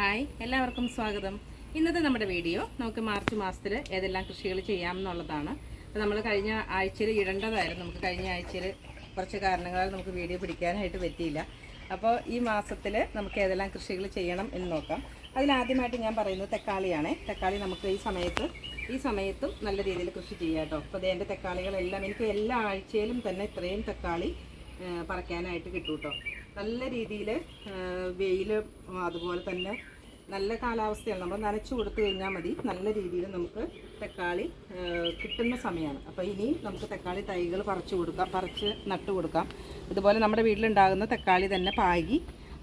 Hi എല്ലാവർക്കും സ്വാഗതം. ഇന്നത്തെ നമ്മുടെ വീഡിയോ നമുക്ക് മാർച്ച് മാസത്തിൽ ഏതെല്ലാം കൃഷികൾ ചെയ്യാം എന്നുള്ളതാണ്. അപ്പോൾ നമ്മൾ കഴിഞ്ഞ ആഴ്ചയിൽ ഇടേണ്ടതായിരുന്നു. നമുക്ക് കഴിഞ്ഞ ആഴ്ചയിൽ കുറച്ച് കാരണങ്ങളാൽ നമുക്ക് വീഡിയോ പിടിക്കാനായിട്ട് പറ്റിയില്ല. അപ്പോൾ ഈ മാസത്തിൽ നമുക്ക് ഏതെല്ലാം കൃഷികൾ ചെയ്യണം എന്ന് നോക്കാം. അതിലാദ്യമായിട്ട് ഞാൻ പറയുന്നത് തക്കാളിയാണ്. തക്കാളി നമുക്ക് ഈ സമയത്ത് ഈ സമയത്തും നല്ല രീതിയിൽ കൃഷി ചെയ്യാം കേട്ടോ. അപ്പോൾ എന്റെ തക്കാളികളെല്ലാം എനിക്ക് എല്ലാ ആഴ്ചയിലും തന്നെ ഇത്രയും തക്കാളി പറിക്കാനായിട്ട് കിട്ടും കേട്ടോ നല്ല രീതിയിൽ വെയിൽ അതുപോലെ തന്നെ നല്ല കാലാവസ്ഥയാണ്. നമ്മൾ നനച്ചു കൊടുത്തു കഴിഞ്ഞാൽ മതി. നല്ല രീതിയിൽ നമുക്ക് തക്കാളി കിട്ടുന്ന സമയമാണ് അപ്പോൾ ഇനി നമുക്ക് തക്കാളി തൈകൾ പറിച്ചു കൊടുക്കാം പറിച്ച് നട്ടു കൊടുക്കാം. ഇതുപോലെ നമ്മുടെ വീട്ടിലുണ്ടാകുന്ന തക്കാളി തന്നെ പാകി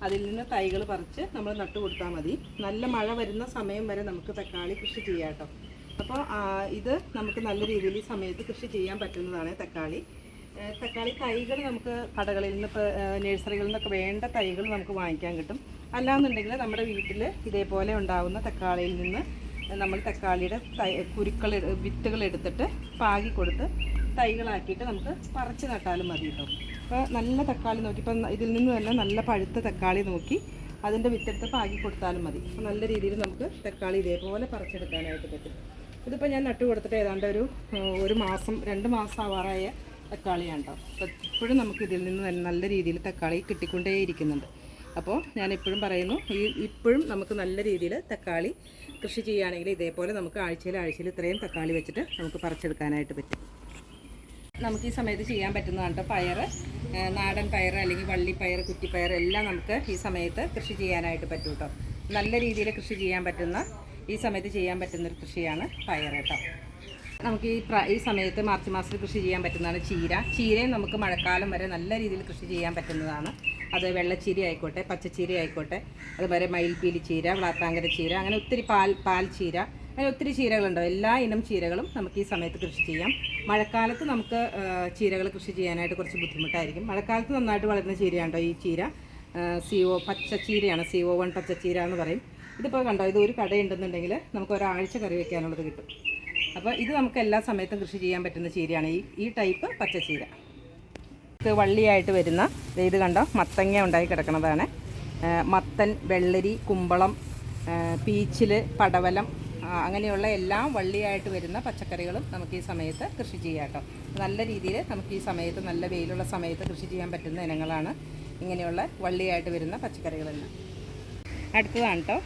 അതിൽ നിന്ന് തൈകൾ പറിച്ച് നമ്മൾ നട്ടു കൊടുത്താൽ മതി. നല്ല മഴ വരുന്ന സമയം വരെ നമുക്ക് തക്കാളി കൃഷി ചെയ്യാം കേട്ടോ അപ്പോൾ ഇത് നമുക്ക് നല്ല രീതിയിൽ ഈ സമയത്ത് കൃഷി ചെയ്യാൻ പറ്റുന്നതാണ് തക്കാളി. തക്കാളി തൈകൾ നമുക്ക് കടകളിൽ നിന്ന് നഴ്സറികളിൽ നിന്നൊക്കെ വേണ്ട തൈകൾ നമുക്ക് വാങ്ങിക്കാൻ കിട്ടും. അല്ലാന്നുണ്ടെങ്കിൽ നമ്മുടെ വീട്ടിൽ ഇതേപോലെ ഉണ്ടാകുന്ന തക്കാളിയിൽ നിന്ന് നമ്മൾ തക്കാളിയുടെ തൈ കുരുക്കൾ വിത്തുകൾ എടുത്തിട്ട് പാകി കൊടുത്ത് തൈകളാക്കിയിട്ട് നമുക്ക് പറിച്ച് നട്ടാലും മതി കേട്ടോ. അപ്പോൾ നല്ല തക്കാളി നോക്കി ഇപ്പം ഇതിൽ നിന്ന് തന്നെ നല്ല പഴുത്ത തക്കാളി നോക്കി അതിന്റെ വിത്തെടുത്ത് പാകി കൊടുത്താലും മതി. അപ്പോൾ നല്ല രീതിയിൽ നമുക്ക് തക്കാളി ഇതേപോലെ പറിച്ചെടുക്കാനായിട്ട് പറ്റും. ഇതിപ്പോൾ ഞാൻ നട്ടു കൊടുത്തിട്ട് ഏതാണ്ട് ഒരു ഒരു മാസം രണ്ട് മാസം ആവാറായ തക്കാളിയാണ് കേട്ടോ അപ്പോൾ ഇപ്പോഴും നമുക്ക് ഇതിൽ നിന്ന് നല്ല രീതിയിൽ തക്കാളി കിട്ടിക്കൊണ്ടേയിരിക്കുന്നുണ്ട്. അപ്പോൾ ഞാൻ എപ്പോഴും പറയുന്നു ഈ ഇപ്പോഴും നമുക്ക് നല്ല രീതിയിൽ തക്കാളി കൃഷി ചെയ്യുകയാണെങ്കിൽ ഇതേപോലെ നമുക്ക് ആഴ്ചയിൽ ആഴ്ചയിൽ ഇത്രയും തക്കാളി വെച്ചിട്ട് നമുക്ക് പറിച്ചെടുക്കാനായിട്ട് പറ്റും. നമുക്ക് ഈ സമയത്ത് ചെയ്യാൻ പറ്റുന്നതാണ് കേട്ടോ പയർ നാടൻ പയർ അല്ലെങ്കിൽ വള്ളിപ്പയർ കുറ്റിപ്പയർ എല്ലാം നമുക്ക് ഈ സമയത്ത് കൃഷി ചെയ്യാനായിട്ട് പറ്റും കേട്ടോ. നല്ല രീതിയിൽ കൃഷി ചെയ്യാൻ പറ്റുന്ന ഈ സമയത്ത് ചെയ്യാൻ പറ്റുന്നൊരു കൃഷിയാണ് പയർ കേട്ടോ. നമുക്ക് ഈ ഈ സമയത്ത് മാർച്ച് മാസത്തിൽ കൃഷി ചെയ്യാൻ പറ്റുന്നതാണ് ചീര. ചീരയും നമുക്ക് മഴക്കാലം വരെ നല്ല രീതിയിൽ കൃഷി ചെയ്യാൻ പറ്റുന്നതാണ്. അത് വെള്ളച്ചീര ആയിക്കോട്ടെ പച്ചച്ചീര ആയിക്കോട്ടെ അതുപോലെ മയിൽപ്പീലി ചീര വ്ളാത്താങ്കര ചീര അങ്ങനെ ഒത്തിരി പാൽ പാൽ ചീര അങ്ങനെ ഒത്തിരി ചീരകളുണ്ടാവും എല്ലാ ഇനം ചീരകളും നമുക്ക് ഈ സമയത്ത് കൃഷി ചെയ്യാം. മഴക്കാലത്ത് നമുക്ക് ചീരകൾ കൃഷി ചെയ്യാനായിട്ട് കുറച്ച് ബുദ്ധിമുട്ടായിരിക്കും. മഴക്കാലത്ത് നന്നായിട്ട് വളരുന്ന ചീരയാണ്ടോ ഈ ചീര? സി ഒ പച്ചച്ചീരയാണ്. സി ഒ വൺ പച്ചച്ചീര എന്ന് പറയും. ഇതിപ്പോൾ കണ്ടോ ഇത് ഒരു കടയുണ്ടെന്നുണ്ടെങ്കിൽ നമുക്ക് ഒരാഴ്ച കറി വയ്ക്കാനുള്ളത് കിട്ടും. അപ്പോൾ ഇത് നമുക്ക് എല്ലാ സമയത്തും കൃഷി ചെയ്യാൻ പറ്റുന്ന ചീരയാണ്. ഈ ഈ ടൈപ്പ് പച്ചച്ചീര. ഇത് വള്ളിയായിട്ട് വരുന്ന ഇത് കണ്ടോ? മത്തങ്ങ ഉണ്ടായി കിടക്കുന്നതാണ്. മത്തൻ വെള്ളരി കുമ്പളം പീച്ചിൽ പടവലം അങ്ങനെയുള്ള എല്ലാ വള്ളിയായിട്ട് വരുന്ന പച്ചക്കറികളും നമുക്ക് ഈ സമയത്ത് കൃഷി ചെയ്യാം കേട്ടോ. നല്ല രീതിയിൽ നമുക്ക് ഈ സമയത്ത് നല്ല വെയിലുള്ള സമയത്ത് കൃഷി ചെയ്യാൻ പറ്റുന്ന ഇനങ്ങളാണ് ഇങ്ങനെയുള്ള വള്ളിയായിട്ട് വരുന്ന പച്ചക്കറികളെല്ലാം. അടുത്തതാണ് കേട്ടോ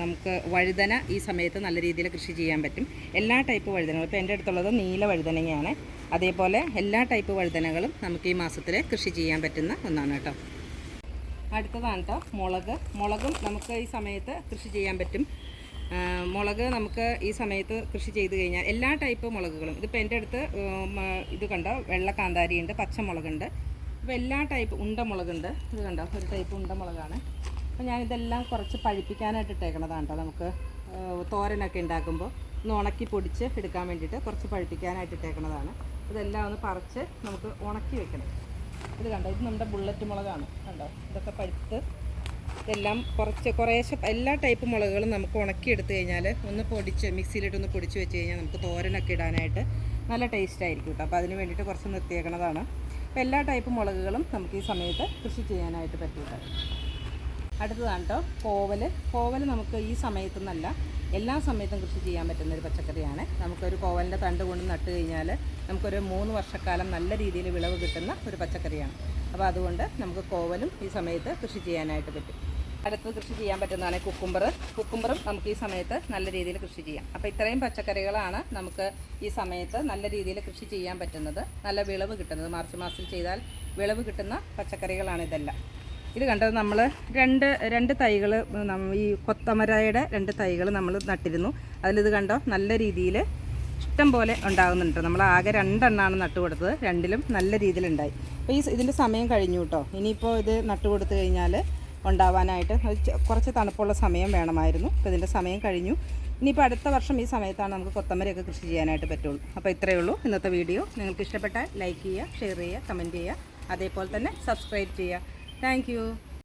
നമുക്ക് വഴുതന ഈ സമയത്ത് നല്ല രീതിയിൽ കൃഷി ചെയ്യാൻ പറ്റും. എല്ലാ ടൈപ്പ് വഴുതനകളും. ഇപ്പോൾ എന്റെ അടുത്തുള്ളത് നീല വഴുതനങ്ങയാണ്. അതേപോലെ എല്ലാ ടൈപ്പ് വഴുതനകളും നമുക്ക് ഈ മാസത്തിൽ കൃഷി ചെയ്യാൻ പറ്റുന്ന ഒന്നാണ് കേട്ടോ അടുത്തതാണ് കേട്ടോ മുളക്. മുളകും നമുക്ക് ഈ സമയത്ത് കൃഷി ചെയ്യാൻ പറ്റും. മുളക് നമുക്ക് ഈ സമയത്ത് കൃഷി ചെയ്ത് കഴിഞ്ഞാൽ എല്ലാ ടൈപ്പ് മുളകുകളും. ഇതിപ്പോൾ എന്റെ അടുത്ത് ഇത് കണ്ടോ? വെള്ള കാന്താരിയുണ്ട് പച്ചമുളകുണ്ട്. അപ്പോൾ എല്ലാ ടൈപ്പ് ഉണ്ടമുളകുണ്ട് ഇത് കണ്ടോ? ഒരു ടൈപ്പ് ഉണ്ടമുളകാണ് അപ്പോൾ ഞാനിതെല്ലാം കുറച്ച് പഴിപ്പിക്കാനായിട്ട് ഇട്ടേക്കണതാണ് കേട്ടോ നമുക്ക് തോരനൊക്കെ ഉണ്ടാക്കുമ്പോൾ ഒന്ന് ഉണക്കി പൊടിച്ച് എടുക്കാൻ വേണ്ടിയിട്ട് കുറച്ച് പഴിപ്പിക്കാനായിട്ട് ഇട്ടേക്കണതാണ്. ഇതെല്ലാം ഒന്ന് പറിച്ച് നമുക്ക് ഉണക്കി വെക്കണം. ഇത് കണ്ടോ? ഇത് നമ്മുടെ ബുള്ളറ്റ് മുളകാണ്. കണ്ടോ? ഇതൊക്കെ പഴുത്ത് ഇതെല്ലാം കുറച്ച് കുറേശ്ശെ എല്ലാ ടൈപ്പ് മുളകുകളും നമുക്ക് ഉണക്കി എടുത്തു കഴിഞ്ഞാൽ ഒന്ന് പൊടിച്ച് മിക്സിയിലിട്ടൊന്ന് പൊടിച്ച് വെച്ച് കഴിഞ്ഞാൽ നമുക്ക് തോരനൊക്കെ ഇടാനായിട്ട് നല്ല ടേസ്റ്റ് ആയിരിക്കും കേട്ടോ അപ്പോൾ അതിന് വേണ്ടിയിട്ട് കുറച്ച് നിർത്തിയേക്കണതാണ്. അപ്പോൾ എല്ലാ ടൈപ്പ് മുളകുകളും നമുക്ക് ഈ സമയത്ത് കൃഷി ചെയ്യാനായിട്ട് പറ്റും കേട്ടോ അടുത്തതാണ് കേട്ടോ കോവൽ കോവൽ നമുക്ക് ഈ സമയത്തൊന്നല്ല എല്ലാ സമയത്തും കൃഷി ചെയ്യാൻ പറ്റുന്ന ഒരു പച്ചക്കറിയാണ്. നമുക്കൊരു കോവലിന്റെ തണ്ട് കൊണ്ട് നട്ട് കഴിഞ്ഞാൽ നമുക്കൊരു മൂന്ന് വർഷക്കാലം നല്ല രീതിയിൽ വിളവ് കിട്ടുന്ന ഒരു പച്ചക്കറിയാണ്. അപ്പോൾ അതുകൊണ്ട് നമുക്ക് കോവലും ഈ സമയത്ത് കൃഷി ചെയ്യാനായിട്ട് പറ്റും. അടുത്തത് കൃഷി ചെയ്യാൻ പറ്റുന്നതാണ് കുക്കുംബർ കുക്കുംബറും നമുക്ക് ഈ സമയത്ത് നല്ല രീതിയിൽ കൃഷി ചെയ്യാം. അപ്പോൾ ഇത്രയും പച്ചക്കറികളാണ് നമുക്ക് ഈ സമയത്ത് നല്ല രീതിയിൽ കൃഷി ചെയ്യാൻ പറ്റുന്നത്. നല്ല വിളവ് കിട്ടുന്നത്. മാർച്ച് മാസത്തിൽ ചെയ്താൽ വിളവ് കിട്ടുന്ന പച്ചക്കറികളാണ് ഇതെല്ലാം. ഇത് കണ്ടത് നമ്മൾ രണ്ട് രണ്ട് തൈകൾ ഈ കൊത്തമരയുടെ രണ്ട് തൈകൾ നമ്മൾ നട്ടിരുന്നു. അതിലിത് കണ്ടോ? നല്ല രീതിയിൽ ഇഷ്ടം പോലെ ഉണ്ടാകുന്നുണ്ട് നമ്മൾ ആകെ രണ്ടെണ്ണമാണ് നട്ടു കൊടുത്തത്. രണ്ടിലും നല്ല രീതിയിലുണ്ടായി. അപ്പോൾ ഈ ഇതിന്റെ സമയം കഴിഞ്ഞു കേട്ടോ. ഇനിയിപ്പോൾ ഇത് നട്ടു കൊടുത്തു കഴിഞ്ഞാൽ ഉണ്ടാവാനായിട്ട് കുറച്ച് തണുപ്പുള്ള സമയം വേണമായിരുന്നു. അപ്പോൾ ഇതിന്റെ സമയം കഴിഞ്ഞു. ഇനിയിപ്പോൾ അടുത്ത വർഷം ഈ സമയത്താണ് നമുക്ക് കൊത്തമരയൊക്കെ കൃഷി ചെയ്യാനായിട്ട് പറ്റുള്ളൂ. അപ്പോൾ ഇത്രയേ ഉള്ളൂ. ഇന്നത്തെ വീഡിയോ. നിങ്ങൾക്ക് ഇഷ്ടപ്പെട്ടാൽ ലൈക്ക് ചെയ്യുക ഷെയർ ചെയ്യുക കമന്റ് ചെയ്യുക. അതേപോലെ തന്നെ സബ്സ്ക്രൈബ് ചെയ്യുക. Thank you.